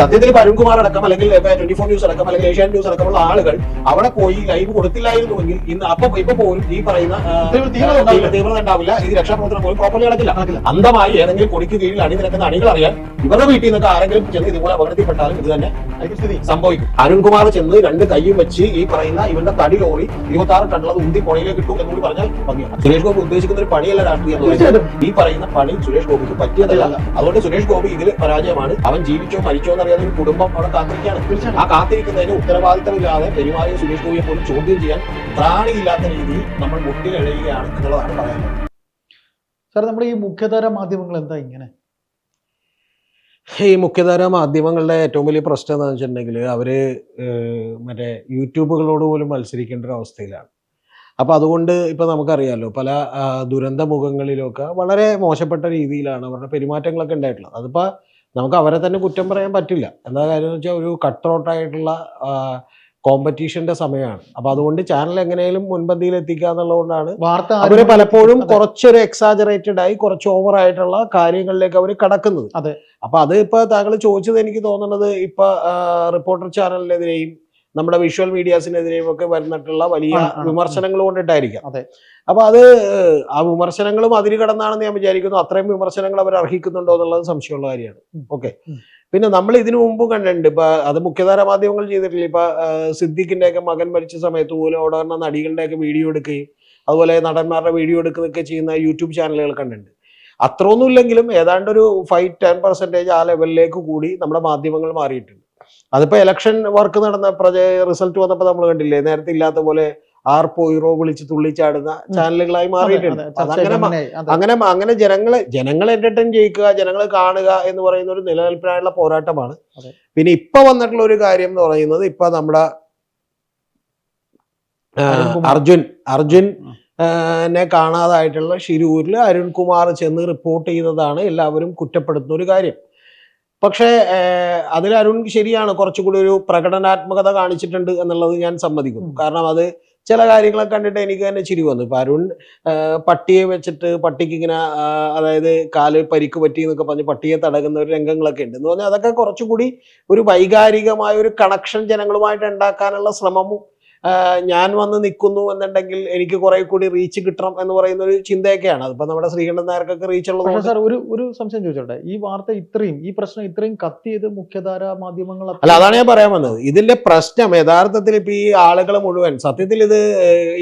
സത്യത്തിൽ പരുൺകുമാർ അരുൺകുമാർ അടക്കം അല്ലെങ്കിൽ ട്വന്റി ഫോർ ന്യൂസ് അടക്കം അല്ലെങ്കിൽ ഏഷ്യൻ ന്യൂസ് അടക്കമുള്ള ആളുകൾ അവിടെ പോയി ലൈവ് കൊടുത്തില്ലായിരുന്നുവെങ്കിൽ ഇന്ന് അപ്പൊ ഇപ്പൊ പോലും ഈ പറയുന്ന തീവ്രത ഉണ്ടാവില്ല. ഈ രക്ഷാപ്രവർത്തനം പോലും പ്രോപ്പർലി നടക്കില്ല. അന്തമായി ഏതെങ്കിലും കൊടിക്ക് കീഴിൽ അണിനിരക്കുന്ന അണികൾ അറിയാൻ ഇവരുടെ വീട്ടിൽ നിന്നൊക്കെ ആരെങ്കിലും ചെന്ന് ഇതുപോലെ അപകടത്തിൽപ്പെട്ടാലും ഇത് തന്നെ സംഭവിക്കും. അരുൺകുമാർ ചെന്ന് രണ്ട് കൈയും വെച്ച് ഈ പറയുന്ന ഇവന്റെ തടി ലോറി ഇരുപത്തി ആറ് ടണ്ണുള്ളത് ഉന്തി പുഴയിലേക്ക് ഇട്ടു എന്നുകൂടി പറഞ്ഞാൽ ഭംഗിയാണ്. സുരേഷ് ഗോപി ഉദ്ദേശിക്കുന്ന ഒരു പണിയല്ല രാഷ്ട്രീയം എന്ന് ഈ പറയുന്ന പണി സുരേഷ് ഗോപിക്ക് പറ്റിയതല്ല. അതുകൊണ്ട് സുരേഷ് ഗോപി ഇതിൽ പരാജയമാണ്. അവൻ ജീവിച്ചോ മരിച്ചോ എന്നറിയാതെ ഒരു കുടുംബം അവിടെ കാത്തിരിക്കുകയാണ്. ആ കാത്തിരിക്കുന്നതിന് ഉത്തരവാദിത്തമില്ലാതെ പെരുമാറിയ സുരേഷ് ഗോപിയെ പോലും ചോദ്യം ചെയ്യാൻ പ്രാണിയില്ലാത്ത രീതിയിൽ നമ്മൾ മുട്ടിലെഴുതുകയാണ് എന്നുള്ളതാണ് പറയാനുള്ളത് സാർ നമ്മുടെ ഈ മുഖ്യധാര മാധ്യമങ്ങൾ എന്താ ഇങ്ങനെ? ഈ മുഖ്യധാര മാധ്യമങ്ങളുടെ ഏറ്റവും വലിയ പ്രശ്നം എന്താണെന്ന് വെച്ചിട്ടുണ്ടെങ്കിൽ അവർ മറ്റേ യൂട്യൂബുകളോട് പോലും മത്സരിക്കേണ്ട ഒരു അവസ്ഥയിലാണ്. അപ്പോൾ അതുകൊണ്ട് ഇപ്പോൾ നമുക്കറിയാമല്ലോ പല ദുരന്ത മുഖങ്ങളിലൊക്കെ വളരെ മോശപ്പെട്ട രീതിയിലാണ് അവരുടെ പെരുമാറ്റങ്ങളൊക്കെ ഉണ്ടായിട്ടുള്ളത്. അതിപ്പോൾ നമുക്ക് അവരെ തന്നെ കുറ്റം പറയാൻ പറ്റില്ല. എന്താ കാര്യം എന്ന് വെച്ചാൽ ഒരു കട്ട് ഔട്ടായിട്ടുള്ള കോമ്പറ്റീഷന്റെ സമയമാണ്. അപ്പോൾ അതുകൊണ്ട് ചാനൽ എങ്ങനെയും മുൻപന്തിയിൽ എത്തിക്കുക എന്നുള്ളതുകൊണ്ടാണ് വാർത്ത അവർ പലപ്പോഴും കുറച്ചൊരു എക്സാജറേറ്റഡ് ആയി കുറച്ച് ഓവർ ആയിട്ടുള്ള കാര്യങ്ങളിലേക്ക് അവർ കടക്കുന്നത്. അതെ. അപ്പൊ അത് ഇപ്പൊ താങ്കൾ ചോദിച്ചത് എനിക്ക് തോന്നുന്നത് ഇപ്പൊ റിപ്പോർട്ടർ ചാനലിനെതിരെയും നമ്മുടെ വിഷ്വൽ മീഡിയാസിനെതിരെയും ഒക്കെ വരുന്നിട്ടുള്ള വലിയ. വിമർശനങ്ങൾ കൊണ്ടിട്ടായിരിക്കാം. അപ്പൊ അത് ആ വിമർശനങ്ങളും അതിര് കടന്നാണെന്ന് ഞാൻ വിചാരിക്കുന്നു അത്രയും വിമർശനങ്ങൾ അവർ അർഹിക്കുന്നുണ്ടോ എന്നുള്ളത് സംശയമുള്ള കാര്യമാണ്. ഓക്കെ. പിന്നെ നമ്മൾ ഇതിനു മുമ്പും കണ്ടിട്ടുണ്ട്. ഇപ്പൊ അത് മുഖ്യധാര മാധ്യമങ്ങൾ ചെയ്തിട്ടില്ല. ഇപ്പൊ സിദ്ദിഖിന്റെ ഒക്കെ മകൻ മരിച്ച സമയത്ത് പോലും അവിടെ നടികളുടെ ഒക്കെ വീഡിയോ എടുക്കുകയും അതുപോലെ നടന്മാരുടെ വീഡിയോ എടുക്കുന്നൊക്കെ ചെയ്യുന്ന യൂട്യൂബ് ചാനലുകൾ കണ്ടിട്ടുണ്ട്. അത്രയൊന്നുമില്ലെങ്കിലും ഏതാണ്ട് ഒരു ഫൈവ് ടെൻ പെർസെന്റേജ് ആ ലെവലിലേക്ക് കൂടി നമ്മുടെ മാധ്യമങ്ങൾ മാറിയിട്ടുണ്ട്. അതിപ്പോ ഇലക്ഷൻ വർക്ക് നടന്ന പ്രജ റിസൾട്ട് വന്നപ്പോൾ നമ്മൾ കണ്ടില്ലേ നേരത്തെ ഇല്ലാത്ത പോലെ ആർ പോയിറോ വിളിച്ച് തുള്ളിച്ചാടുന്ന ചാനലുകളായി മാറിയിട്ടുണ്ട്. അങ്ങനെ അങ്ങനെ ജനങ്ങളെ ജനങ്ങളെ എന്റർടൈൻ ചെയ്യിക്കുക ജനങ്ങളെ കാണുക എന്ന് പറയുന്ന ഒരു നിലനിൽപ്പിനായുള്ള പോരാട്ടമാണ്. പിന്നെ ഇപ്പൊ വന്നിട്ടുള്ള ഒരു കാര്യം എന്ന് പറയുന്നത് ഇപ്പൊ നമ്മുടെ അർജുൻ അർജുൻ െ കാണാതായിട്ടുള്ള ഷിരൂരിൽ അരുൺകുമാർ ചെന്ന് റിപ്പോർട്ട് ചെയ്തതാണ് എല്ലാവരും കുറ്റപ്പെടുത്തുന്ന ഒരു കാര്യം. പക്ഷേ അതിൽ അരുൺ ശരിയാണ് കുറച്ചുകൂടി ഒരു പ്രകടനാത്മകത കാണിച്ചിട്ടുണ്ട് എന്നുള്ളത് ഞാൻ സമ്മതിക്കുന്നു. കാരണം അത് ചില കാര്യങ്ങളൊക്കെ കണ്ടിട്ട് എനിക്ക് തന്നെ ചിരി വന്നു. ഇപ്പൊ അരുൺ പട്ടിയെ വെച്ചിട്ട് പട്ടിക്ക് ഇങ്ങനെ അതായത് കാൽ പരിക്ക് പറ്റി എന്നൊക്കെ പറഞ്ഞ് പട്ടിയെ തടകുന്ന ഒരു രംഗങ്ങളൊക്കെ ഉണ്ട്. എന്ന് പറഞ്ഞാൽ അതൊക്കെ കുറച്ചുകൂടി ഒരു വൈകാരികമായ ഒരു കണക്ഷൻ ജനങ്ങളുമായിട്ട് ഉണ്ടാക്കാനുള്ള ശ്രമവും ഞാൻ വന്ന് നിൽക്കുന്നു എന്നുണ്ടെങ്കിൽ എനിക്ക് കുറെ കൂടി റീച്ച് കിട്ടണം എന്ന് പറയുന്ന ഒരു ചിന്തയൊക്കെയാണ്. അതിപ്പോ നമ്മുടെ ശ്രീകണ്ഠൻ നായർക്കൊക്കെ റീച്ച് ഉള്ളത് സാർ ഒരു ഒരു സംശയം ചോദിച്ചോട്ടെ? ഈ വാർത്ത ഇത്രയും ഈ പ്രശ്നം ഇത്രയും കത്തിയത് മുഖ്യധാര മാധ്യമങ്ങൾ അല്ല അതാണ് ഞാൻ പറയാൻ വന്നത്. ഇതിന്റെ പ്രശ്നം യഥാർത്ഥത്തിൽ ഇപ്പൊ ഈ ആളുകൾ മുഴുവൻ സത്യത്തിൽ ഇത്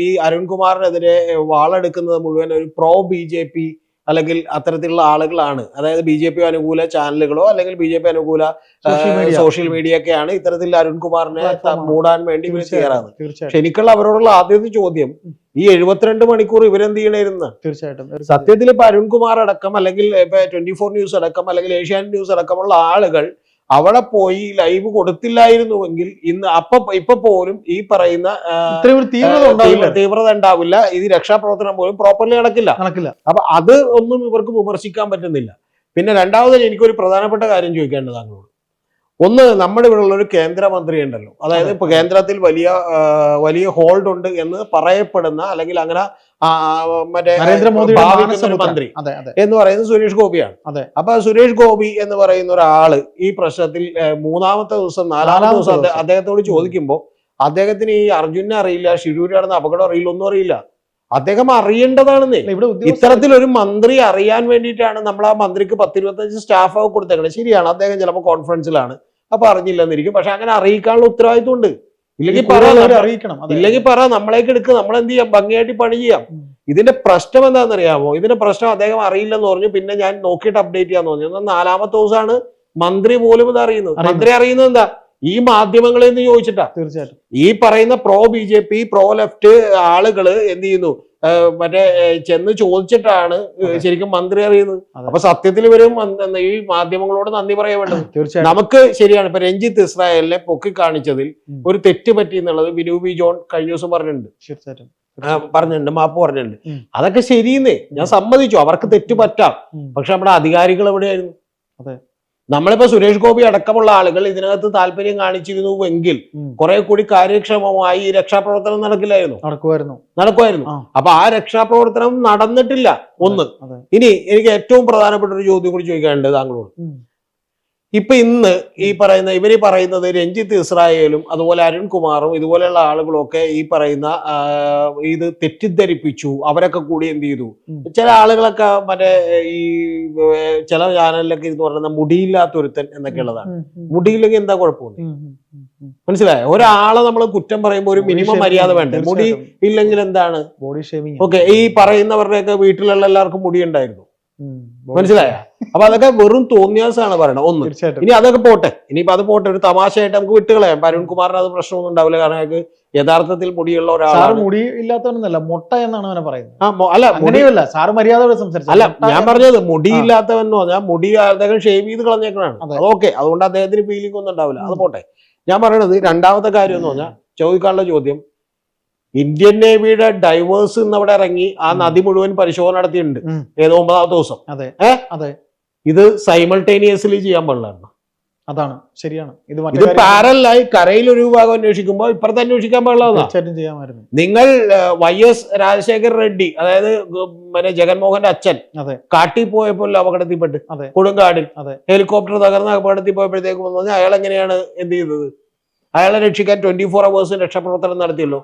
ഈ അരുൺകുമാറിനെതിരെ വാളെടുക്കുന്നത് മുഴുവൻ ഒരു പ്രോ ബി ജെ പി അല്ലെങ്കിൽ അത്തരത്തിലുള്ള ആളുകളാണ്. അതായത് ബി ജെ പി അനുകൂല ചാനലുകളോ അല്ലെങ്കിൽ ബി ജെ പി അനുകൂല സോഷ്യൽ മീഡിയ ഒക്കെയാണ് ഇത്തരത്തിൽ അരുൺകുമാറിനെ മൂടാൻ വേണ്ടി ഇവർ ചെയ്യാറാണ് തീർച്ചയായിട്ടും. പക്ഷെ എനിക്കുള്ള അവരോടുള്ള ആദ്യത്തെ ചോദ്യം ഈ എഴുപത്തിരണ്ട് മണിക്കൂർ ഇവരെന്ത് ചെയ്യണമായിരുന്നു തീർച്ചയായിട്ടും. സത്യത്തിൽ ഇപ്പൊ അരുൺകുമാർ അടക്കം അല്ലെങ്കിൽ ഇപ്പൊ ട്വന്റി ഫോർ ന്യൂസ് അടക്കം അല്ലെങ്കിൽ ഏഷ്യാനെറ്റ് ന്യൂസ് അടക്കമുള്ള ആളുകൾ അവിടെ പോയി ലൈവ് കൊടുത്തില്ലായിരുന്നുവെങ്കിൽ ഇന്ന് അപ്പൊ ഇപ്പൊ പോലും ഈ പറയുന്ന തീവ്രത ഉണ്ടാവില്ല. ഇത് രക്ഷാപ്രവർത്തനം പോലും പ്രോപ്പർലി നടക്കില്ല. നടക്കില്ല. അപ്പൊ അത് ഒന്നും ഇവർക്ക് വിമർശിക്കാൻ പറ്റുന്നില്ല. പിന്നെ രണ്ടാമത് എനിക്കൊരു പ്രധാനപ്പെട്ട കാര്യം ചോദിക്കേണ്ടത് താങ്കളോട് ഒന്ന് നമ്മുടെ ഇവിടെ ഉള്ള ഒരു കേന്ദ്രമന്ത്രി ഉണ്ടല്ലോ അതായത് ഇപ്പൊ കേന്ദ്രത്തിൽ വലിയ വലിയ ഹോൾഡ് ഉണ്ട് എന്ന് പറയപ്പെടുന്ന അല്ലെങ്കിൽ അങ്ങനെ മറ്റേ ഒരു മാനസപുത്രൻ. മന്ത്രി എന്ന് പറയുന്നത് സുരേഷ് ഗോപിയാണ്. അപ്പൊ സുരേഷ് ഗോപി എന്ന് പറയുന്ന ഒരാൾ ഈ പ്രശ്നത്തിൽ മൂന്നാമത്തെ ദിവസം നാലാമത്തെ ദിവസം അദ്ദേഹത്തോട് ചോദിക്കുമ്പോൾ അദ്ദേഹത്തിന് ഈ അർജുനെ അറിയില്ല ഷിരൂര് നടന്ന അപകടം അറിയില്ല ഒന്നും അറിയില്ല. അദ്ദേഹം അറിയേണ്ടതാണെന്നേ. ഉദ്യോഗസ്ഥർ ഇത്തരത്തിലൊരു മന്ത്രി അറിയാൻ വേണ്ടിയിട്ടാണ് നമ്മൾ ആ മന്ത്രിക്ക് പത്തിരുപത്തഞ്ച് സ്റ്റാഫ് കൊടുത്തേക്കുന്നത് കൊടുത്തേക്കണത് ശരിയാണ് അദ്ദേഹം ചിലപ്പോൾ കോൺഫറൻസിലാണ് അപ്പൊ അറിഞ്ഞില്ലെന്നിരിക്കും. പക്ഷെ അങ്ങനെ അറിയിക്കാനുള്ള ഉത്തരവാദിത്വം ഉണ്ട് ഇല്ലെങ്കിൽ പറ അറിയിക്കണം. ഇല്ലെങ്കിൽ പറ നമ്മളേക്ക് എടുക്കുക നമ്മൾ എന്ത് ചെയ്യാം? ഭംഗിയായിട്ട് പണി ചെയ്യാം. ഇതിന്റെ പ്രശ്നം എന്താണെന്ന് അറിയാമോ ഇതിന്റെ പ്രശ്നം അദ്ദേഹം അറിയില്ലെന്ന് പറഞ്ഞു. പിന്നെ ഞാൻ നോക്കിയിട്ട് അപ്ഡേറ്റ് ചെയ്യാന്ന് പറഞ്ഞു. എന്നാൽ നാലാമത്തെ ദിവസമാണ് മന്ത്രി പോലും ഇത് അറിയുന്നത്. മന്ത്രി അറിയുന്നത് എന്താ? ഈ മാധ്യമങ്ങളിൽ നിന്ന് ചോദിച്ചിട്ടാ. തീർച്ചയായിട്ടും. ഈ പറയുന്ന pro B J P pro left ആളുകൾ എന്ത് ചെയ്യുന്നു? മറ്റേ ചെന്ന് ചോദിച്ചിട്ടാണ് ശരിക്കും മന്ത്രി അറിയുന്നത്. അപ്പൊ സത്യത്തിൽ ഇവരും ഈ മാധ്യമങ്ങളോട് നന്ദി പറയാൻ വേണ്ടത്. തീർച്ചയായിട്ടും. നമുക്ക് ശരിയാണ്. ഇപ്പൊ രഞ്ജിത്ത് ഇസ്രായേലിനെ പൊക്കി കാണിച്ചതിൽ ഒരു തെറ്റ് പറ്റി എന്നുള്ളത് വിനൂബി ജോൺ കഴിഞ്ഞ ദിവസം പറഞ്ഞിട്ടുണ്ട്. തീർച്ചയായിട്ടും. പറഞ്ഞിട്ടുണ്ട്. മാപ്പ് പറഞ്ഞിട്ടുണ്ട്. അതൊക്കെ ശരിയെന്നേ. ഞാൻ സമ്മതിച്ചു. അവർക്ക് തെറ്റ് പറ്റാം. പക്ഷെ നമ്മുടെ അധികാരികൾ എവിടെയായിരുന്നു? അതെ. നമ്മളിപ്പോ സുരേഷ് ഗോപി അടക്കമുള്ള ആളുകൾ ഇതിനകത്ത് താല്പര്യം കാണിച്ചിരുന്നുവെങ്കിൽ എങ്കിൽ കുറെ കൂടി കാര്യക്ഷമമായി ഈ രക്ഷാപ്രവർത്തനം നടക്കില്ലായിരുന്നു. നടക്കുമായിരുന്നു. നടക്കുമായിരുന്നു. അപ്പൊ ആ രക്ഷാപ്രവർത്തനം നടന്നിട്ടില്ല. ഒന്ന്. ഇനി എനിക്ക് ഏറ്റവും പ്രധാനപ്പെട്ട ഒരു ചോദ്യം കൂടി ചോദിക്കാനുണ്ട് താങ്കളോട്. ഇപ്പൊ ഇന്ന് ഈ പറയുന്ന ഇവർ പറയുന്നത് രഞ്ജിത്ത് ഇസ്രായേലും അതുപോലെ അരുൺകുമാറും ഇതുപോലെയുള്ള ആളുകളൊക്കെ ഈ പറയുന്ന ഇത് തെറ്റിദ്ധരിപ്പിച്ചു. അവരൊക്കെ കൂടി എന്ത് ചെയ്തു? ചില ആളുകളൊക്കെ മറ്റേ ഈ ചില ചാനലിലൊക്കെ ഇത് പറയുന്ന മുടിയില്ലാത്തൊരുത്തൻ എന്നൊക്കെ ഉള്ളതാണ്. മുടിയില്ലെങ്കിൽ എന്താ കുഴപ്പമൊന്നും. മനസ്സിലായോ? ഒരാളെ നമ്മൾ കുറ്റം പറയുമ്പോൾ ഒരു മിനിമം മര്യാദ വേണ്ടേ? മുടി ഇല്ലെങ്കിൽ എന്താണ്? ബോഡി ഷേമിങ് ഓക്കെ ഈ പറയുന്നവരുടെയൊക്കെ വീട്ടിലുള്ള എല്ലാവർക്കും മുടി ഉണ്ടായിരുന്നു. മനസ്സിലായ? അപ്പൊ അതൊക്കെ വെറും തോന്നിയാസാണ് പറയണത്. ഒന്ന് ഇനി അതൊക്കെ പോട്ടെ. ഇനിയിപ്പോ അത് പോട്ടെ ഒരു തമാശയായിട്ട് നമുക്ക് വിട്ടുകളയാം. അരുൺ കുമാറിന് അത് പ്രശ്നമൊന്നും ഉണ്ടാവില്ല കാരണം അയാൾക്ക് യഥാർത്ഥത്തിൽ മുടിയുള്ള ഒരാൾ ഒരാളാണ്. മുടി ഇല്ലാത്തവനെന്നല്ല മുട്ട എന്നാണ് അവനെ പറയുന്നത്. ആ, അല്ല മുടിയല്ല സാറ് മര്യാദയോടെ സംസാരിച്ചു അല്ല ഞാൻ പറഞ്ഞത് മുടി ഇല്ലാത്തവനോ ഞാൻ മുടി അദ്ദേഹം ഷേവ് ചെയ്ത് കളഞ്ഞേക്കണാണ്. അത്. ഓക്കെ അതുകൊണ്ട് അദ്ദേഹത്തിന് ഫീലിംഗ് ഒന്നും ഉണ്ടാവില്ല. അത് പോട്ടെ. ഞാൻ പറയണത് രണ്ടാമത്തെ കാര്യം എന്ന് പറഞ്ഞാൽ ചോദിക്കാനുള്ള ചോദ്യം ഇന്ത്യൻ നേവിയുടെ ഡൈവേഴ്സ് ഇന്ന് അവിടെ ഇറങ്ങി ആ നദി മുഴുവൻ പരിശോധന നടത്തിയിട്ടുണ്ട്. ഏതോ ഒമ്പതാമത്തെ ദിവസം. അതെ അതെ. ഇത് സൈമൾട്ടേനിയസ്ലി ചെയ്യാൻ പാടില്ല അതാണ് ശരിയാണ്. ഇത് ഇത് പാരലായി കരയിൽ ഒരു വിഭാഗം അന്വേഷിക്കുമ്പോൾ ഇപ്പുറത്ത് അന്വേഷിക്കാൻ പാടില്ല നിങ്ങൾ വൈ എസ് രാജശേഖർ റെഡ്ഡി അതായത് മറ്റേ ജഗൻമോഹന്റെ അച്ഛൻ അതെ. കാട്ടിൽ പോയപ്പോൾ അപകടത്തിൽപ്പെട്ട് അതെ. കൊടുങ്കാടിൽ അതെ. ഹെലികോപ്റ്റർ തകർന്ന അപകടത്തിൽ പോയപ്പോഴത്തേക്ക് അയാൾ എങ്ങനെയാണ് എന്ത് ചെയ്തത്? അയാളെ രക്ഷിക്കാൻ ട്വന്റി ഫോർ അവേഴ്സ് രക്ഷാപ്രവർത്തനം നടത്തിയല്ലോ.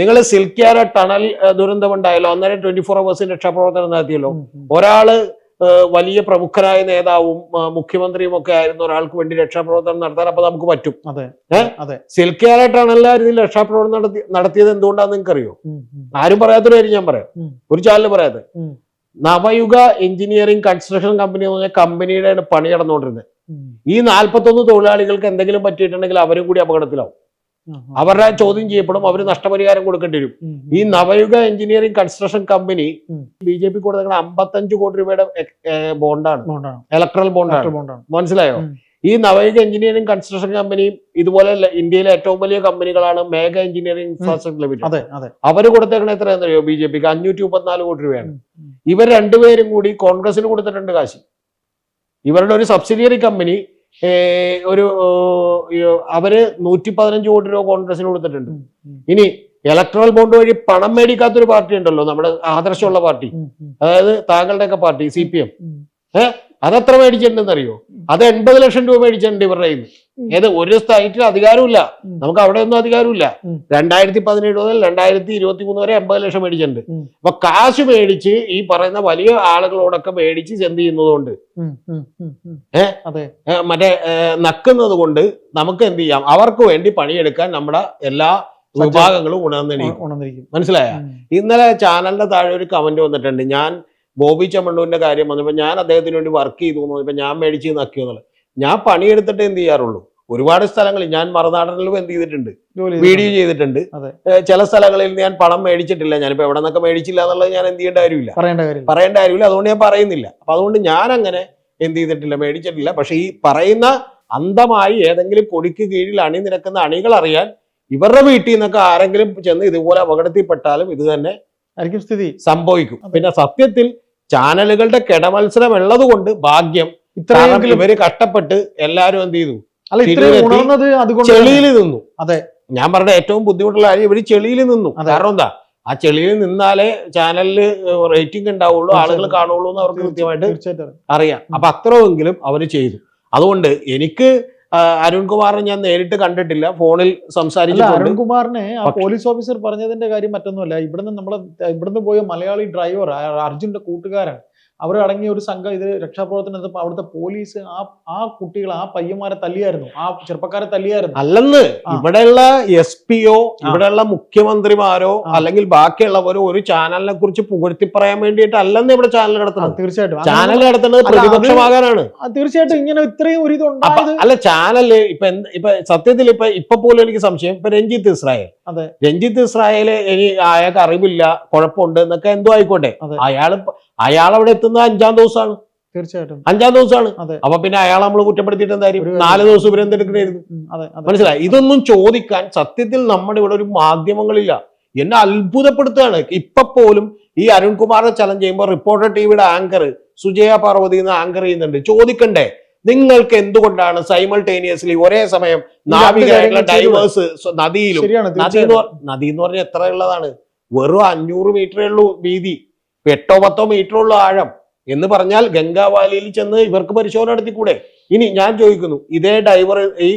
നിങ്ങൾ സിൽക്കിയാര ടണൽ ദുരന്തം ഉണ്ടായല്ലോ അന്നേരം ട്വന്റി ഫോർ അവേഴ്സ് രക്ഷാപ്രവർത്തനം നടത്തിയല്ലോ. ഒരാൾ വലിയ പ്രമുഖരായ നേതാവും മുഖ്യമന്ത്രിയും ഒക്കെ ആയിരുന്ന ഒരാൾക്ക് വേണ്ടി രക്ഷാപ്രവർത്തനം നടത്താൻ അപ്പൊ നമുക്ക് പറ്റും. സിൽക്കിയാര ടണലിൽ ഇതിൽ രക്ഷാപ്രവർത്തനം നടത്തി നടത്തിയത് എന്തുകൊണ്ടാന്ന് നിങ്ങൾക്ക് അറിയോ ആരും പറയാത്തൊരു കാര്യം ഞാൻ പറയാം. ഒരു ചാനൽ പറയാതെ. നവയുഗ എഞ്ചിനീയറിംഗ് കൺസ്ട്രക്ഷൻ കമ്പനി എന്ന് പറഞ്ഞ കമ്പനിയുടെ പണി നടന്നുകൊണ്ടിരുന്നത്. ഈ നാൽപ്പത്തൊന്ന് തൊഴിലാളികൾക്ക് എന്തെങ്കിലും പറ്റിയിട്ടുണ്ടെങ്കിൽ അവരും കൂടി അപകടത്തിലാവും. അവരുടെ ചോദ്യം ചെയ്യപ്പെടും അവർ നഷ്ടപരിഹാരം കൊടുക്കേണ്ടി വരും. ഈ Navayuga engineering construction company. B J P കൊടുത്ത അമ്പത്തഞ്ച് കോടി രൂപയുടെ ബോണ്ടാണ്. ഇലക്ട്രൽ ബോണ്ടാണ്. മനസ്സിലായോ? ഈ നവയുഗ എഞ്ചിനീയറിംഗ് കൺസ്ട്രക്ഷൻ കമ്പനിയും ഇതുപോലെ ഇന്ത്യയിലെ ഏറ്റവും വലിയ കമ്പനികളാണ് മേഘ എഞ്ചിനീയറിംഗ് ഇൻഫ്രാസ്ട്രക്ചർ ലിമിറ്റഡ്. അവർ കൊടുത്തേക്കണ എത്രയാണെന്നറിയോ? ബി ജെ പിക്ക് അഞ്ഞൂറ്റി മുപ്പത്തിനാല് കോടി രൂപയാണ്. ഇവർ രണ്ടുപേരും കൂടി കോൺഗ്രസിന് കൊടുത്തിട്ടുണ്ട് കാശ്. ഇവരുടെ ഒരു സബ്സിഡിയറി കമ്പനി ഒരു അവർ നൂറ്റി പതിനഞ്ച് കോടി രൂപ കോൺഗ്രസിന് കൊടുത്തിട്ടുണ്ട്. ഇനി ഇലക്ട്രൽ ബോണ്ട് വഴി പണം മേടിക്കാത്തൊരു പാർട്ടി ഉണ്ടല്ലോ നമ്മുടെ ആദർശമുള്ള പാർട്ടി. അതായത് താങ്കളുടെയൊക്കെ പാർട്ടി സി പി എം. ഏഹ് അതെത്ര മേടിച്ചിട്ടുണ്ടെന്ന് അറിയോ അത് എൺപത് ലക്ഷം രൂപ മേടിച്ചിട്ടുണ്ട് ഇവരുടെ കയ്യിൽ ഏത് ഒരു സ്റ്റേറ്റിൽ അധികാരമില്ല. നമുക്ക് അവിടെ ഒന്നും അധികാരമില്ല. രണ്ടായിരത്തി പതിനേഴ് മുതൽ രണ്ടായിരത്തി ഇരുപത്തി മൂന്ന് വരെ എൺപത് ലക്ഷം മേടിച്ചിട്ടുണ്ട്. അപ്പൊ കാശ് മേടിച്ച് ഈ പറയുന്ന വലിയ ആളുകളോടൊക്കെ മേടിച്ച് ചെന്ത് ചെയ്യുന്നതുകൊണ്ട്. ഏഹ് മറ്റേ നക്കുന്നത് കൊണ്ട് നമുക്ക് എന്ത് ചെയ്യാം? അവർക്ക് വേണ്ടി പണിയെടുക്കാൻ നമ്മുടെ എല്ലാ വിഭാഗങ്ങളും ഉണർന്നിരിക്കും മനസ്സിലായ? ഇന്നലെ ചാനലിന്റെ താഴെ ഒരു കമന്റ് വന്നിട്ടുണ്ട്. ഞാൻ ബോബി ചമ്മണ്ണൂരിന്റെ കാര്യം വന്നപ്പോൾ ഞാൻ അദ്ദേഹത്തിന് വേണ്ടി വർക്ക് ചെയ്തു എന്ന് ഞാൻ മേടിച്ച് നക്കിയോ എന്നുള്ളത്. ഞാൻ പണിയെടുത്തിട്ട് എന്ത് ചെയ്യാറുള്ളൂ? ഒരുപാട് സ്ഥലങ്ങളിൽ ഞാൻ മറുനാടനിലും എന്ത് ചെയ്തിട്ടുണ്ട്? വീഡിയോ ചെയ്തിട്ടുണ്ട്. ചില സ്ഥലങ്ങളിൽ ഞാൻ പണം മേടിച്ചിട്ടില്ല. ഞാനിപ്പോ എവിടെ നിന്നൊക്കെ മേടിച്ചില്ല എന്നുള്ളത് ഞാൻ എന്ത് ചെയ്യേണ്ട കാര്യമില്ല. പറയേണ്ട കാര്യമില്ല. അതുകൊണ്ട് ഞാൻ പറയുന്നില്ല. അപ്പൊ അതുകൊണ്ട് ഞാൻ അങ്ങനെ എന്ത് ചെയ്തിട്ടില്ല മേടിച്ചിട്ടില്ല. പക്ഷെ ഈ പറയുന്ന അന്തമായി ഏതെങ്കിലും കൊടിക്ക് കീഴിൽ അണിനിരക്കുന്ന അണികൾ അറിയാൻ ഇവരുടെ വീട്ടിൽ നിന്നൊക്കെ ആരെങ്കിലും ചെന്ന് ഇതുപോലെ അപകടത്തിൽപ്പെട്ടാലും ഇത് തന്നെ സ്ഥിതി. സംഭവിക്കും. പിന്നെ സത്യത്തിൽ ചാനലുകളുടെ കിടമത്സരം ഉള്ളത് കൊണ്ട് ഭാഗ്യം. ഇത്രയെങ്കിലും ഇവർ കഷ്ടപ്പെട്ട് എല്ലാരും എന്ത് ചെയ്തു? അല്ല ഇത്രയും ശരിയെത്തി ഉണർന്നത് അതുകൊണ്ട് ചെളിയിൽ നിന്നു. അതെ. ഞാൻ പറഞ്ഞ ഏറ്റവും ബുദ്ധിമുട്ടുള്ള കാര്യം ഇവർ ചെളിയിൽ നിന്നു. കാരണം എന്താ? ആ ചെളിയിൽ നിന്നാലേ ചാനലിൽ റേറ്റിംഗ് ഉണ്ടാവുള്ളൂ ആളുകൾ. കാണുള്ളൂ എന്ന് അവർക്ക് കൃത്യമായിട്ട് അറിയാം. അപ്പൊ അത്രയെങ്കിലും അവർ ചെയ്തു. അതുകൊണ്ട് എനിക്ക് അരുൺകുമാറിനെ ഞാൻ നേരിട്ട് കണ്ടിട്ടില്ല. ഫോണിൽ സംസാരിച്ചു അരുൺ അരുൺകുമാറിനെ ആ പോലീസ് ഓഫീസർ പറഞ്ഞതിന്റെ കാര്യം മറ്റൊന്നുമല്ല. ഇവിടുന്ന് നമ്മളെ ഇവിടുന്ന് പോയ മലയാളി ഡ്രൈവർ അർജുന്റെ കൂട്ടുകാരൻ. അവർ അടങ്ങിയ ഒരു സംഘം ഇത് രക്ഷാപ്രവർത്തനത്തിന് അവിടുത്തെ പോലീസ് ആ ആ കുട്ടികൾ ആ പയ്യന്മാരെ തല്ലിയായിരുന്നു. ആ ചെറുപ്പക്കാരെ തല്ലിയായിരുന്നു. അല്ലെന്ന് ഇവിടെയുള്ള എസ് പിയോ ഇവിടെയുള്ള മുഖ്യമന്ത്രിമാരോ അല്ലെങ്കിൽ ബാക്കിയുള്ളവരോ ഒരു ചാനലിനെ കുറിച്ച് പുകഴ്ത്തി പറയാൻ വേണ്ടിയിട്ട് അല്ലെന്ന് ഇവിടെ ചാനൽ നടത്തണം നടത്തുന്നത് തീർച്ചയായിട്ടും. ചാനൽ നടത്തുന്നത് പ്രതിപക്ഷമാകാനാണ്. തീർച്ചയായിട്ടും ഇങ്ങനെ ഇത്രയും ഒരു ഇത് അല്ല ചാനൽ ഇപ്പൊ എന്ത് ഇപ്പൊ സത്യത്തിൽ ഇപ്പൊ ഇപ്പൊ പോലും എനിക്ക് സംശയം. ഇപ്പൊ രഞ്ജിത്ത് ഇസ്രായേൽ. അതെ. രഞ്ജിത്ത് ഇസ്രായേൽ ഇനി അയാൾക്ക് അറിവില്ല കുഴപ്പമുണ്ട് എന്നൊക്കെ എന്തോ ആയിക്കോട്ടെ. അയാൾ അയാൾ അവിടെ എത്തുന്നത് അഞ്ചാം ദിവസമാണ്. തീർച്ചയായിട്ടും. അഞ്ചാം ദിവസമാണ്. അപ്പൊ പിന്നെ അയാൾ നമ്മൾ കുറ്റപ്പെടുത്തിയിട്ട് എന്തായാലും നാല് ദിവസം ഇവരെ എന്തെടുക്കണായിരുന്നു മനസ്സിലായി? ഇതൊന്നും ചോദിക്കാൻ സത്യത്തിൽ നമ്മുടെ ഇവിടെ ഒരു മാധ്യമങ്ങളില്ല. എന്നെ അത്ഭുതപ്പെടുത്തുകയാണ്. ഇപ്പൊ പോലും ഈ അരുൺകുമാറിനെ ചലഞ്ച് ചെയ്യുമ്പോൾ റിപ്പോർട്ടർ ടിവിയുടെ ആങ്കർ സുജയ പാർവതി എന്ന് ആങ്കർ ചെയ്യുന്നുണ്ട്. ചോദിക്കണ്ടേ? നിങ്ങൾക്ക് എന്തുകൊണ്ടാണ് സൈമൾട്ടേനിയസ്ലി ഒരേ സമയം നാവികരായിട്ടുള്ള ഡൈവേഴ്സ് നദിയിലും നദി നദി എന്ന് പറഞ്ഞാൽ എത്ര ഉള്ളതാണ് വെറും അഞ്ഞൂറ് മീറ്ററേ ഉള്ളൂ വീതി. എട്ടോ പത്തോ മീറ്റർ ഉള്ളൂ ആഴം. എന്ന് പറഞ്ഞാൽ ഗംഗാവാലിയിൽ ചെന്ന് ഇവർക്ക് പരിശോധന നടത്തിക്കൂടെ? ഇനി ഞാൻ ചോദിക്കുന്നു ഇതേ ഡൈവർ ഈ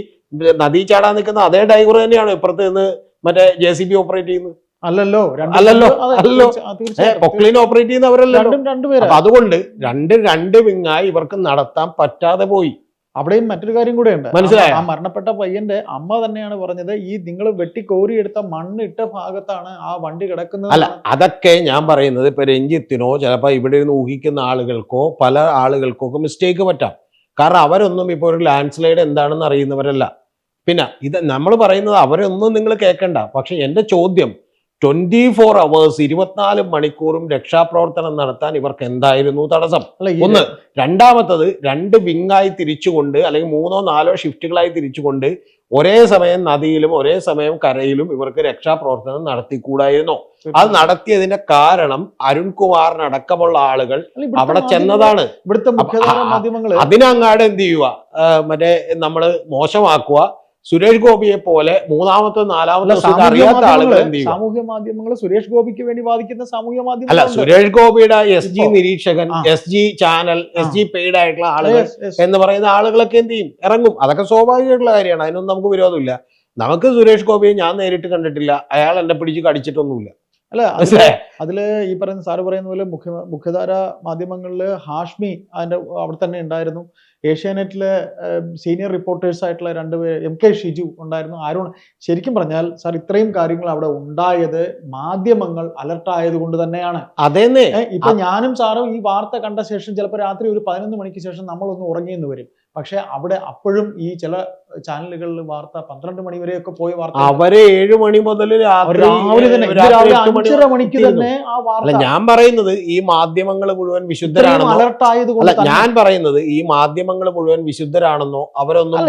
നദി ചാടാൻ നിൽക്കുന്ന അതേ ഡൈവർ തന്നെയാണോ ഇപ്പുറത്ത് നിന്ന് മറ്റേ ജെ സി ബി ഓപ്പറേറ്റ് ചെയ്യുന്നത്? അല്ലല്ലോ അല്ലല്ലോ, അല്ലല്ലോ. പൊക്ലിൻ ഓപ്പറേറ്റ് ചെയ്യുന്നവരല്ലോ രണ്ടും രണ്ടുപേരാ. അപ്പൊ അതുകൊണ്ട് രണ്ട് രണ്ട് വിങ്ങായി ഇവർക്ക് നടത്താൻ പറ്റാതെ പോയി. അവിടെയും മറ്റൊരു കാര്യം കൂടെ ഉണ്ട് മനസ്സിലായോ? ആ മരണപ്പെട്ട പയ്യന്റെ അമ്മ തന്നെയാണ് പറഞ്ഞത് ഈ നിങ്ങൾ വെട്ടി കോരിയെടുത്ത മണ്ണ് ഇട്ട ഭാഗത്താണ് ആ വണ്ടി കിടക്കുന്നത്. അല്ല അതൊക്കെ ഞാൻ പറയുന്നത് ഇപ്പൊ രഞ്ജിത്തിനോ ചിലപ്പോ ഇവിടെ നിന്ന് ഊഹിക്കുന്ന ആളുകൾക്കോ പല ആളുകൾക്കോ ഒക്കെ മിസ്റ്റേക്ക് പറ്റാം. കാരണം അവരൊന്നും ഇപ്പൊ ഒരു ലാൻഡ് സ്ലൈഡ് എന്താണെന്ന് അറിയുന്നവരല്ല. പിന്നെ ഇത് നമ്മൾ പറയുന്നത് അവരൊന്നും നിങ്ങൾ കേൾക്കണ്ട പക്ഷെ എന്റെ ചോദ്യം ട്വന്റി ഫോർ അവേഴ്സ് ഇരുപത്തിനാല് മണിക്കൂറും രക്ഷാപ്രവർത്തനം നടത്താൻ ഇവർക്ക് എന്തായിരുന്നു തടസ്സം? ഒന്ന് രണ്ടാമത്തത് രണ്ട് വിങ്ങായി തിരിച്ചുകൊണ്ട് അല്ലെങ്കിൽ മൂന്നോ നാലോ ഷിഫ്റ്റുകളായി തിരിച്ചുകൊണ്ട് ഒരേ സമയം നദിയിലും ഒരേ സമയം കരയിലും ഇവർക്ക് രക്ഷാപ്രവർത്തനം നടത്തിക്കൂടായിരുന്നു. അത് നടത്തിയതിന്റെ കാരണം അരുൺകുമാറിനടക്കമുള്ള ആളുകൾ അവിടെ ചെന്നതാണ്. ഇവിടുത്തെ അതിനങ്ങാടെ എന്ത് ചെയ്യുക മറ്റേ നമ്മൾ മോശമാക്കുക സുരേഷ് ഗോപിയെ പോലെ മൂന്നാമത്തെ നാലാമത്തെ അറിയാത്ത ആളുകൾ സാമൂഹ്യ മാധ്യമങ്ങൾ സുരേഷ് ഗോപിക്ക് വേണ്ടി വാദിക്കുന്ന സാമൂഹ്യ അല്ല സുരേഷ് ഗോപിയുടെ എസ് ജി നിരീക്ഷകൻ S G channel S G paid ആയിട്ടുള്ള ആളുകൾ. എന്ന് പറയുന്ന ആളുകളൊക്കെ എന്ത് ചെയ്യും? ഇറങ്ങും. അതൊക്കെ സ്വാഭാവികമായിട്ടുള്ള കാര്യമാണ്. അതിനൊന്നും നമുക്ക് വിരോധമില്ല. നമുക്ക് സുരേഷ് ഗോപിയെ ഞാൻ നേരിട്ട് കണ്ടിട്ടില്ല. അയാൾ എന്നെ പിടിച്ച് കടിച്ചിട്ടൊന്നുമില്ല. അല്ല അതിൽ ഈ പറയുന്ന സാറ് പറയുന്ന പോലെ മുഖ്യ മുഖ്യധാര മാധ്യമങ്ങളിൽ ഹാഷ്മി അതിന്റെ അവിടെ തന്നെ ഉണ്ടായിരുന്നു. ഏഷ്യാനെറ്റിലെ സീനിയർ റിപ്പോർട്ടേഴ്സ് ആയിട്ടുള്ള രണ്ടുപേർ എം കെ ഷിജു ഉണ്ടായിരുന്നു. ആരും ശരിക്കും പറഞ്ഞാൽ സാർ ഇത്രയും കാര്യങ്ങൾ അവിടെ ഉണ്ടായത് മാധ്യമങ്ങൾ അലർട്ടായത് കൊണ്ട് തന്നെയാണ്. അതേന്നേ. ഇപ്പൊ ഞാനും സാറും ഈ വാർത്ത കണ്ട ശേഷം ചിലപ്പോൾ രാത്രി ഒരു പതിനൊന്ന് മണിക്ക് ശേഷം നമ്മളൊന്ന് ഉറങ്ങിയെന്ന് വരും. പക്ഷെ അവിടെ അപ്പോഴും ഈ ചില ചാനലുകളിൽ വാർത്ത പന്ത്രണ്ട് മണി വരെയൊക്കെ പോയി വാർത്ത അവരെ ഏഴു മണി മുതൽ രാവിലെ തന്നെ മണിക്ക് തന്നെ ആ വാർത്ത ഞാൻ പറയുന്നത് ഈ മാധ്യമങ്ങൾ മുഴുവൻ വിശുദ്ധരാണെന്നോ അലർട്ട് ആയതുകൊണ്ട് അല്ല ഞാൻ പറയുന്നത് ഈ മാധ്യമങ്ങൾ മുഴുവൻ വിശുദ്ധരാണെന്നോ അവരൊന്നും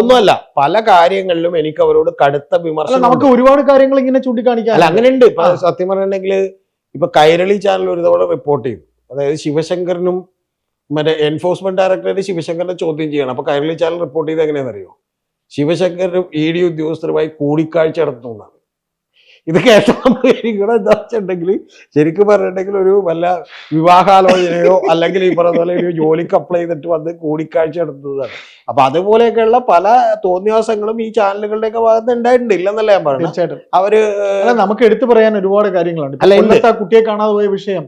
ഒന്നുമല്ല. പല കാര്യങ്ങളിലും എനിക്ക് അവരോട് കടുത്ത വിമർശനം നമുക്ക് ഒരുപാട് കാര്യങ്ങൾ ഇങ്ങനെ ചൂണ്ടിക്കാണിക്കാൻ അല്ല അങ്ങനെയുണ്ട്. ഇപ്പൊ. സത്യം പറഞ്ഞിട്ടുണ്ടെങ്കിൽ ഇപ്പൊ കൈരളി ചാനൽ ഒരു തവണ റിപ്പോർട്ട് ചെയ്തു. അതായത് ശിവശങ്കരനും മറ്റേ എൻഫോഴ്സ്മെന്റ് ഡയറക്ടറേറ്റ് ശിവശങ്കറിനെ ചോദ്യം ചെയ്യണം. അപ്പൊ കൈരളി ചാനൽ റിപ്പോർട്ട് ചെയ്ത് എങ്ങനെയാണെന്ന് അറിയോ ശിവശങ്കരനും ഇ ഡി ഉദ്യോഗസ്ഥരുമായി കൂടിക്കാഴ്ച നടത്തുന്നു എന്നാണ്. ഇത് കേട്ടാൽ എനിക്കൂടെ എന്താ വെച്ചിട്ടുണ്ടെങ്കിൽ ശരിക്കും പറഞ്ഞിട്ടുണ്ടെങ്കിൽ ഒരു വല്ല വിവാഹാലോചനയോ അല്ലെങ്കിൽ ഈ പറഞ്ഞ പോലെ ഒരു ജോലിക്ക് അപ്ലൈ ചെയ്തിട്ട് വന്ന് കൂടിക്കാഴ്ച നടത്തുന്നതാണ്. അപ്പൊ അതുപോലെയൊക്കെയുള്ള പല തോന്നിയാസങ്ങളും ഈ ചാനലുകളുടെയൊക്കെ ഭാഗത്ത് ഉണ്ടായിട്ടുണ്ട് ഇല്ലെന്നല്ല ഞാൻ പറഞ്ഞു. തീർച്ചയായിട്ടും. അവർ നമുക്ക് എടുത്തു പറയാൻ ഒരുപാട് കാര്യങ്ങളുണ്ട്. അല്ല. കുട്ടിയെ കാണാതെ പോയ വിഷയം.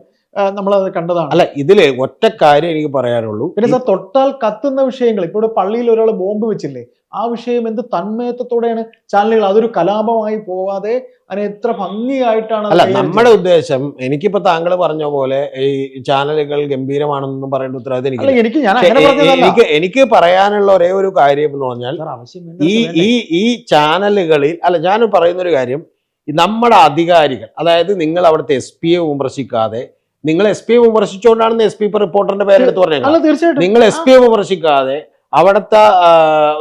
നമ്മൾ അത് കണ്ടതാണ്. അല്ല ഇതിൽ ഒറ്റ കാര്യം എനിക്ക് പറയാനുള്ളൂ. പിന്നെ സാർ തൊട്ടാൽ കത്തുന്ന വിഷയങ്ങൾ ഇപ്പൊ ഇവിടെ പള്ളിയിൽ ഒരാൾ ബോംബ് വെച്ചില്ലേ ആ വിഷയം എന്ത് തന്മയത്വത്തോടെയാണ്? ചാനലുകൾ അതൊരു കലാപമായി പോവാതെ അതിനെ എത്ര ഭംഗിയായിട്ടാണ് അല്ല നമ്മുടെ ഉദ്ദേശം എനിക്കിപ്പോ താങ്കൾ പറഞ്ഞ പോലെ ഈ ചാനലുകൾ ഗംഭീരമാണെന്നൊന്നും പറയേണ്ട ഉത്തരവാദിത്തം എനിക്ക് എനിക്ക് ഞാൻ എനിക്ക് എനിക്ക് പറയാനുള്ള ഒരേ ഒരു കാര്യം എന്ന് പറഞ്ഞാൽ ഈ ഈ ഈ ചാനലുകളിൽ അല്ല ഞാൻ പറയുന്ന ഒരു കാര്യം നമ്മുടെ അധികാരികൾ അതായത് നിങ്ങൾ അവിടുത്തെ എസ് പിയെ വിമർശിക്കാതെ നിങ്ങൾ എസ് പി വിമർശിച്ചുകൊണ്ടാണ് എസ് പി റിപ്പോർട്ടറിന്റെ പേരെടുത്ത് പറഞ്ഞത് തീർച്ചയായിട്ടും. നിങ്ങൾ എസ് പി വിമർശിക്കാതെ അവിടുത്തെ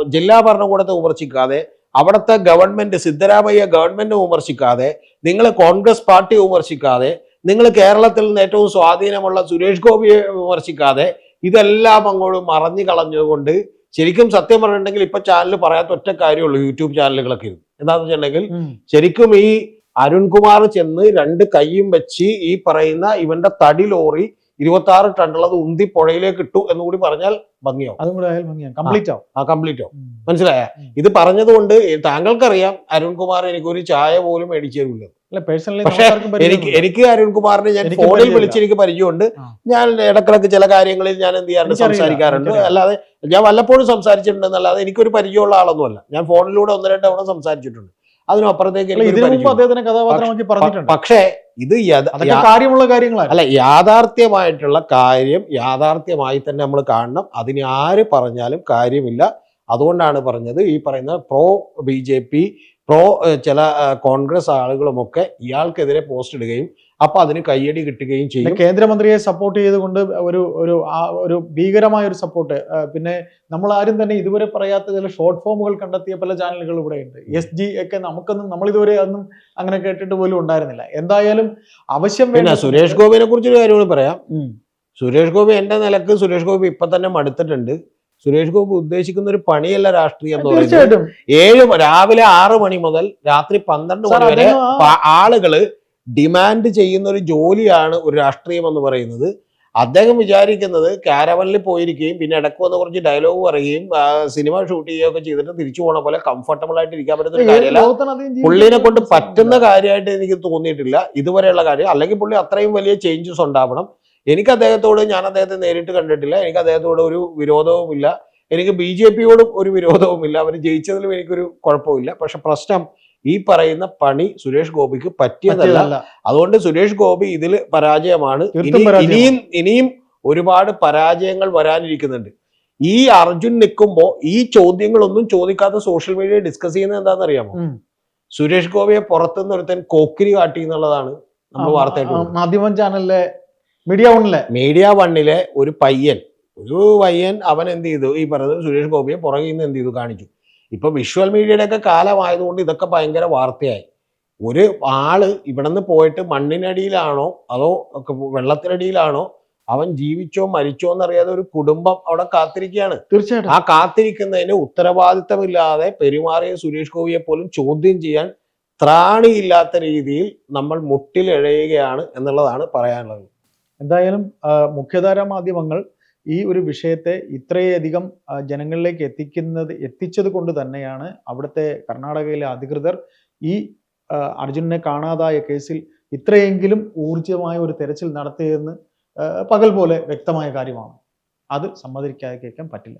ജില്ലാ ഭരണകൂടത്തെ വിമർശിക്കാതെ അവിടുത്തെ ഗവൺമെന്റ് സിദ്ധരാമയ്യ ഗവൺമെന്റ് വിമർശിക്കാതെ നിങ്ങൾ കോൺഗ്രസ് പാർട്ടി വിമർശിക്കാതെ നിങ്ങൾ കേരളത്തിൽ നിന്ന് ഏറ്റവും സ്വാധീനമുള്ള സുരേഷ് ഗോപിയെ വിമർശിക്കാതെ ഇതെല്ലാം അങ്ങോട്ട് മറഞ്ഞു കളഞ്ഞുകൊണ്ട് ശരിക്കും സത്യം പറഞ്ഞിട്ടുണ്ടെങ്കിൽ ഇപ്പൊ ചാനൽ പറയാത്ത ഒറ്റ കാര്യമുള്ളൂ യൂട്യൂബ് ചാനലുകളൊക്കെ ഇത് എന്താണെന്ന് വെച്ചിട്ടുണ്ടെങ്കിൽ ശരിക്കും ഈ അരുൺകുമാർ ചെന്ന് രണ്ട് കൈയും വെച്ച് ഈ പറയുന്ന ഇവന്റെ തടി ലോറി ഇരുപത്തി ആറ് ടണ്ണുള്ളത് ഉന്തി പുഴയിലേക്ക് ഇട്ടു എന്ന് കൂടി പറഞ്ഞാൽ ഭംഗിയാവും. അതും കൂടെ ആയാൽ ഭംഗിയാണ് കംപ്ലീറ്റ് ആവും. ആ കംപ്ലീറ്റ് ആവും. മനസ്സിലായ? ഇത് ഇത് പറഞ്ഞതുകൊണ്ട് താങ്കൾക്കറിയാം അരുൺകുമാർ എനിക്ക് ഒരു ചായ പോലും മേടിച്ചു തരില്ല പക്ഷേ എനിക്ക് എനിക്ക് അരുൺകുമാറിനെ ഞാൻ ഫോണിൽ വിളിച്ച് എനിക്ക് പരിചയമുണ്ട്. ഞാൻ ഇടക്കിടക്ക് ചില കാര്യങ്ങളിൽ ഞാൻ എന്ത് ചെയ്യാറുണ്ട് സംസാരിക്കാറുണ്ട്. അല്ലാതെ ഞാൻ വല്ലപ്പോഴും സംസാരിച്ചിട്ടുണ്ട് എന്നല്ലാതെ എനിക്കൊരു പരിചയമുള്ള ആളൊന്നുമല്ല. ഞാൻ ഫോണിലൂടെ ഒന്ന് രണ്ട് തവണ സംസാരിച്ചിട്ടുണ്ട്. അതിനും അപ്പുറത്തേക്ക് അല്ല എനിക്കൊരു ഇതിനു മുമ്പ് പരിചയം അദ്ദേഹത്തിനെ കഥാപാത്രമാക്കി പറഞ്ഞിട്ടുണ്ട്. പക്ഷേ ഇത് കാര്യമുള്ള കാര്യങ്ങളാണ്. അല്ല യാഥാർത്ഥ്യമായിട്ടുള്ള കാര്യം യാഥാർത്ഥ്യമായി തന്നെ നമ്മൾ കാണണം. അതിന് ആര് പറഞ്ഞാലും കാര്യമില്ല. അതുകൊണ്ടാണ് പറഞ്ഞത് ഈ പറയുന്ന pro B J P pro ചില കോൺഗ്രസ് ആളുകളുമൊക്കെ ഇയാൾക്കെതിരെ പോസ്റ്റ് ഇടുകയും അപ്പൊ അതിന് കയ്യടി കിട്ടുകയും ചെയ്യും. കേന്ദ്രമന്ത്രിയെ സപ്പോർട്ട് ചെയ്തുകൊണ്ട് ഒരു ഒരു ഒരു ഭീകരമായ ഒരു സപ്പോർട്ട് പിന്നെ നമ്മൾ ആരും തന്നെ ഇതുവരെ പറയാത്ത ചില ഷോർട്ട് ഫോമുകൾ കണ്ടെത്തിയ പല ചാനലുകൾ ഇവിടെ ഉണ്ട്. എസ് ജി ഒക്കെ നമുക്കൊന്നും നമ്മൾ ഇതുവരെ ഒന്നും അങ്ങനെ കേട്ടിട്ട് പോലും ഉണ്ടായിരുന്നില്ല. എന്തായാലും ആവശ്യം വേണ്ട സുരേഷ് ഗോപിനെ കുറിച്ചൊരു കാര്യം പറയാം. സുരേഷ് ഗോപി എന്റെ നിലയ്ക്ക് സുരേഷ് ഗോപി ഇപ്പൊ തന്നെ മടുത്തിട്ടുണ്ട്. സുരേഷ് ഗോപി ഉദ്ദേശിക്കുന്ന ഒരു പണിയല്ല രാഷ്ട്രീയം എന്ന് പറയുന്നത്. ഏഴ് രാവിലെ ആറ് മണി മുതൽ രാത്രി പന്ത്രണ്ട് മണി വരെ ആളുകൾ ഡിമാൻഡ് ചെയ്യുന്ന ഒരു ജോലിയാണ് ഒരു രാഷ്ട്രീയം എന്ന് പറയുന്നത്. അദ്ദേഹം വിചാരിക്കുന്നത് കാരവനിൽ പോയിരിക്കുകയും പിന്നെ ഇടയ്ക്ക് വന്ന് കുറച്ച് ഡയലോഗ് പറയുകയും സിനിമ ഷൂട്ട് ചെയ്യുകയൊക്കെ ചെയ്തിട്ട് തിരിച്ചു പോണ പോലെ കംഫർട്ടബിൾ ആയിട്ട് ഇരിക്കാൻ പറ്റുന്ന ഒരു കാര്യമല്ല. പുള്ളിനെ കൊണ്ട് പറ്റുന്ന കാര്യമായിട്ട് എനിക്ക് തോന്നിയിട്ടില്ല. ഇതുവരെയുള്ള കാര്യം. അല്ലെങ്കിൽ പുള്ളി അത്രയും വലിയ ചേഞ്ചസ് ഉണ്ടാവണം. എനിക്ക് അദ്ദേഹത്തോട് ഞാൻ അദ്ദേഹത്തെ നേരിട്ട് കണ്ടിട്ടില്ല. എനിക്ക് അദ്ദേഹത്തോട് ഒരു വിരോധവുമില്ല. എനിക്ക് ബി ജെ പിയോടും ഒരു വിരോധവുമില്ല. അവർ ജയിച്ചതിലും എനിക്കൊരു കുഴപ്പമില്ല പക്ഷെ പ്രശ്നം ഈ പറയുന്ന പണി സുരേഷ് ഗോപിക്ക് പറ്റിയതല്ല. അതുകൊണ്ട് സുരേഷ് ഗോപി ഇതിൽ പരാജയമാണ്. ഇനിയും ഇനിയും ഒരുപാട് പരാജയങ്ങൾ വരാനിരിക്കുന്നുണ്ട്. ഈ അർജുൻ നിൽക്കുമ്പോ ഈ ചോദ്യങ്ങളൊന്നും ചോദിക്കാത്ത സോഷ്യൽ മീഡിയ ഡിസ്കസ് ചെയ്യുന്നത് എന്താണെന്ന് അറിയാമോ സുരേഷ് ഗോപിയെ പുറത്തുനിന്ന് ഒരുത്തൻ കോക്കിരി കാട്ടി എന്നുള്ളതാണ് നമ്മൾ വാർത്തയായിട്ട് മാധ്യമം ചാനലിലെ മീഡിയ വണ്ണിലെ. മീഡിയ വണ്ണിലെ ഒരു പയ്യൻ ഒരു പയ്യൻ അവൻ എന്ത് ചെയ്തു? ഈ പറഞ്ഞത് സുരേഷ് ഗോപിയെ പുറകിൽ നിന്ന് എന്ത് ചെയ്തു? കാണിച്ചു. ഇപ്പൊ വിഷ്വൽ മീഡിയയുടെ ഒക്കെ കാലമായതുകൊണ്ട് ഇതൊക്കെ ഭയങ്കര വാർത്തയായി. ഒരു ആൾ ഇവിടുന്ന് പോയിട്ട് മണ്ണിനടിയിലാണോ അതോ വെള്ളത്തിനടിയിലാണോ അവൻ ജീവിച്ചോ മരിച്ചോ എന്നറിയാതെ ഒരു കുടുംബം അവിടെ കാത്തിരിക്കുകയാണ്. തീർച്ചയായിട്ടും. ആ കാത്തിരിക്കുന്നതിന് ഉത്തരവാദിത്തമില്ലാതെ പെരുമാറിയ സുരേഷ് ഗോപിയെ പോലും ചോദ്യം ചെയ്യാൻ ത്രാണിയില്ലാത്ത രീതിയിൽ നമ്മൾ മുട്ടിലിഴയുകയാണ് എന്നുള്ളതാണ് പറയാനുള്ളത്. എന്തായാലും മുഖ്യധാരാ മാധ്യമങ്ങൾ ഈ ഒരു വിഷയത്തെ ഇത്രയധികം ജനങ്ങളിലേക്ക് എത്തിക്കുന്നത് എത്തിച്ചത് കൊണ്ട് തന്നെയാണ് അവിടുത്തെ കർണാടകയിലെ അധികൃതർ ഈ അർജുനനെ കാണാതായ കേസിൽ ഇത്രയെങ്കിലും ഊർജമായ ഒരു തെരച്ചിൽ നടത്തിയതെന്ന് പകൽ പോലെ വ്യക്തമായ കാര്യമാണ്. അത് സമ്മതിക്കാതിരിക്കാൻ പറ്റില്ല.